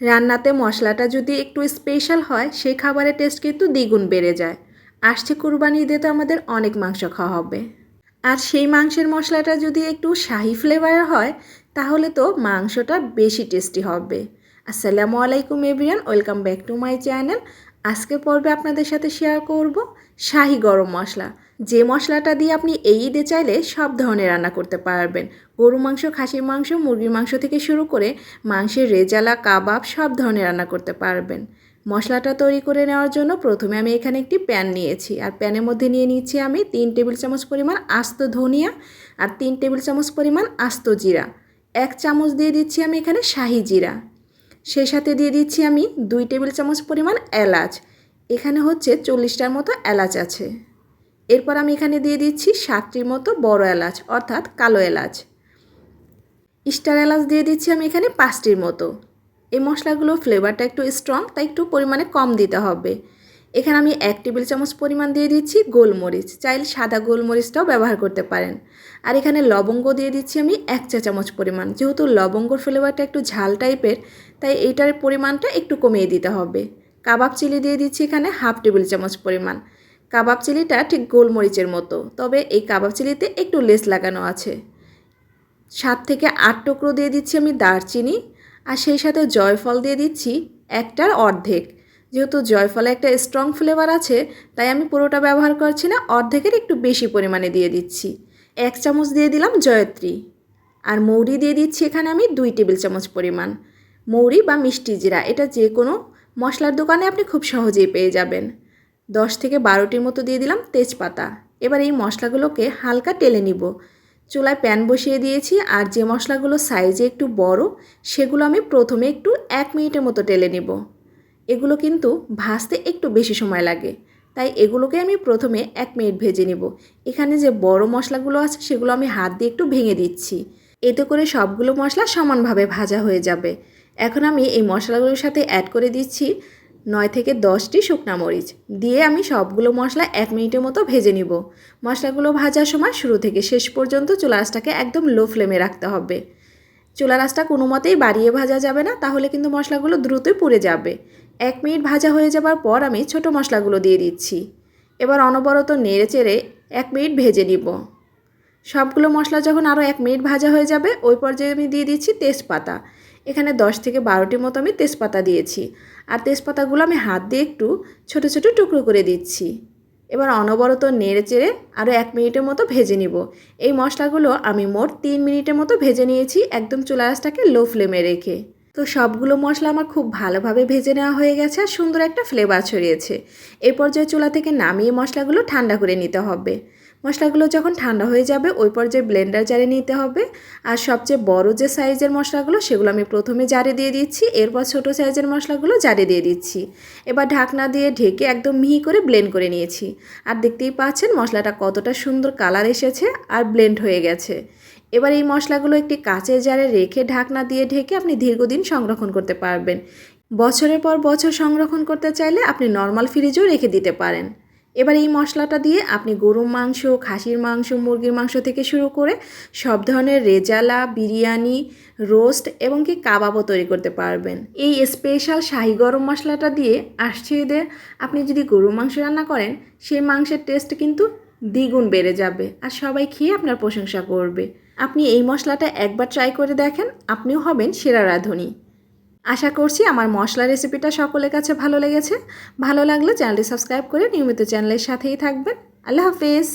রান্নাতে মশলাটা যদি একটু স্পেশাল হয় সেই খাবারের টেস্ট কিন্তু দ্বিগুণ বেড়ে যায়। আসছে কুরবানি ঈদে তো আমাদের অনেক মাংস খাওয়া হবে। আর সেই মাংসের মশলাটা যদি একটু শাহি ফ্লেভারের হয়, তাহলে তো মাংসটা বেশি টেস্টি হবে। আসসালামু আলাইকুম everyone welcome back to my channel আজকের পর্বে আপনাদের সাথে শেয়ার করব শাহি গরম মশলা। যে মশলাটা দিয়ে আপনি এই ঈদে চাইলে সব ধরনের রান্না করতে পারবেন। গরু মাংস, খাসির মাংস, মুরগির মাংস থেকে শুরু করে মাংসের রেজালা, কাবাব সব ধরনের রান্না করতে পারবেন। মশলাটা তৈরি করে নেওয়ার জন্য প্রথমে আমি এখানে একটি প্যান নিয়েছি। আর প্যানের মধ্যে নিয়ে নিচ্ছি আমি তিন টেবিল চামচ পরিমাণ আস্ত ধনিয়া আর তিন টেবিল চামচ পরিমাণ আস্ত জিরা। এক চামচ দিয়ে দিচ্ছি আমি এখানে শাহি জিরা। সেই সাথে দিয়ে দিচ্ছি আমি দুই টেবিল চামচ পরিমাণ এলাচ। এখানে হচ্ছে চল্লিশটার মতো এলাচ আছে। এরপর আমি এখানে দিয়ে দিচ্ছি সাতটির মতো বড় এলাচ, অর্থাৎ কালো এলাচ। স্টার এলাচ দিয়ে দিচ্ছি আমি এখানে পাঁচটির মতো। এই মশলাগুলো ফ্লেভারটা একটু স্ট্রং তাই একটু পরিমাণে কম দিতে হবে। এখানে আমি এক টেবিল চামচ পরিমাণ দিয়ে দিচ্ছি গোলমরিচ। চাইলে সাদা গোলমরিচটাও ব্যবহার করতে পারেন। আর এখানে লবঙ্গ দিয়ে দিচ্ছি আমি এক চা চামচ পরিমাণ। যেহেতু লবঙ্গর ফ্লেভারটা একটু ঝাল টাইপের তাই এইটার পরিমাণটা একটু কমিয়ে দিতে হবে। কাবাব চিলি দিয়ে দিচ্ছি এখানে হাফ টেবিল চামচ পরিমাণ। কাবাব চিলিটা ঠিক গোলমরিচের মতো, তবে এই কাবাব চিলিতে একটু লেস লাগানো আছে। সাত থেকে আট টুকরো দিয়ে দিচ্ছি আমি দারচিনি। আর সেই সাথে জয়ফল দিয়ে দিচ্ছি একটার অর্ধেক। যেহেতু জয়ফলে একটা স্ট্রং ফ্লেভার আছে, তাই আমি পুরোটা ব্যবহার করছি না, অর্ধেকের একটু বেশি পরিমাণে দিয়ে দিচ্ছি। এক চামচ দিয়ে দিলাম জয়ত্রী। আর মৌরি দিয়ে দিচ্ছি এখানে আমি দুই টেবিল চামচ পরিমাণ। মৌরি বা মিষ্টি জিরা, এটা যে কোনো মশলার দোকানে আপনি খুব সহজেই পেয়ে যাবেন। দশ থেকে বারোটির মতো দিয়ে দিলাম তেজপাতা। এবার এই মশলাগুলোকে হালকা টেলে নিব। চুলায় প্যান বসিয়ে দিয়েছি, আর যে মশলাগুলো সাইজে একটু বড়, সেগুলো আমি প্রথমে একটু এক মিনিটের মতো টেলে নিব। এগুলো কিন্তু ভাজতে একটু বেশি সময় লাগে। তাই এগুলোকে আমি প্রথমে এক মিনিট ভেজে নিব। এখানে যে বড় মশলাগুলো আছে, সেগুলো আমি হাত দিয়ে একটু ভেঙে দিচ্ছি। এতে করে সবগুলো মশলা সমানভাবে ভাজা হয়ে যাবে। এখন আমি এই মশলাগুলোর সাথে অ্যাড করে দিচ্ছি নয় থেকে দশটি শুকনা মরিচ। দিয়ে আমি সবগুলো মশলা এক মিনিটের মতো ভেজে নিব। মশলাগুলো ভাজার সময় শুরু থেকে শেষ পর্যন্ত চুলা আঁচটাকে একদম লো ফ্লেমে রাখতে হবে। চুলা আঁচটা কোনো মতেই বাড়িয়ে ভাজা যাবে না, তাহলে কিন্তু মশলাগুলো দ্রুতই পুড়ে যাবে। এক মিনিট ভাজা হয়ে যাবার পর আমি ছোট মশলাগুলো দিয়ে দিচ্ছি। এবার অনবরত নেড়ে চেড়ে এক মিনিট ভেজে নিব। সবগুলো মশলা যখন আরও এক মিনিট ভাজা হয়ে যাবে, ওই পর্যায়ে আমি দিয়ে দিচ্ছি তেজপাতা। এখানে দশ থেকে বারোটি মতো আমি তেজপাতা দিয়েছি। আর তেজপাতাগুলো আমি হাত দিয়ে একটু ছোট ছোট টুকরো করে দিচ্ছি। এবার অনবরত নেড়ে চেড়ে আরও এক মিনিটের মতো ভেজে নিব। এই মশলাগুলো আমি মোট তিন মিনিটের মতো ভেজে নিয়েছি, একদম চুলা আঁচটাকে লো ফ্লেমে রেখে। তো সবগুলো মশলা আমার খুব ভালোভাবে ভেজে নেওয়া হয়ে গেছে আর সুন্দর একটা ফ্লেভার ছড়িয়েছে। এই পর্যায়ে চুলা থেকে নামিয়ে মশলাগুলো ঠান্ডা করে নিতে হবে। মশলাগুলো যখন ঠান্ডা হয়ে যাবে, ওই পর্যায়ে ব্লেন্ডার জারে নিতে হবে। আর সবচেয়ে বড় যে সাইজের মশলাগুলো, সেগুলো আমি প্রথমে জারে দিয়ে দিচ্ছি, এরপর ছোট সাইজের মশলাগুলো জারে দিয়ে দিচ্ছি। এবার ঢাকনা দিয়ে ঢেকে একদম মিহি করে ব্লেন্ড করে নিয়েছি। আর দেখতেই পাচ্ছেন মশলাটা কতটা সুন্দর কালার এসেছে আর ব্লেন্ড হয়ে গেছে। এবার এই মশলাগুলো একটি কাঁচের জারে রেখে ঢাকনা দিয়ে ঢেকে আপনি দীর্ঘদিন সংরক্ষণ করতে পারবেন। বছরের পর বছর সংরক্ষণ করতে চাইলে আপনি নর্মাল ফ্রিজেও রেখে দিতে পারেন। এবার এই মশলাটা দিয়ে আপনি গরুর মাংস, খাসির মাংস, মুরগির মাংস থেকে শুরু করে সব ধরনের রেজালা, বিরিয়ানি, রোস্ট এবং কি কাবাবও তৈরি করতে পারবেন। এই স্পেশাল শাহি গরম মশলাটা দিয়ে আসছে আপনি যদি গরুর মাংস রান্না করেন, সেই মাংসের টেস্ট কিন্তু দ্বিগুণ বেড়ে যাবে আর সবাই খেয়ে আপনার প্রশংসা করবে। আপনি এই মশলাটা একবার ট্রাই করে দেখেন, আপনিও হবেন সেরা রাঁধুনি। আশা করছি আমার মশলা রেসিপিটা সকলের কাছে ভালো লেগেছে। ভালো লাগলে চ্যানেলটি সাবস্ক্রাইব করে নিয়মিত চ্যানেলের সাথেই থাকবেন। আল্লাহ হাফেজ!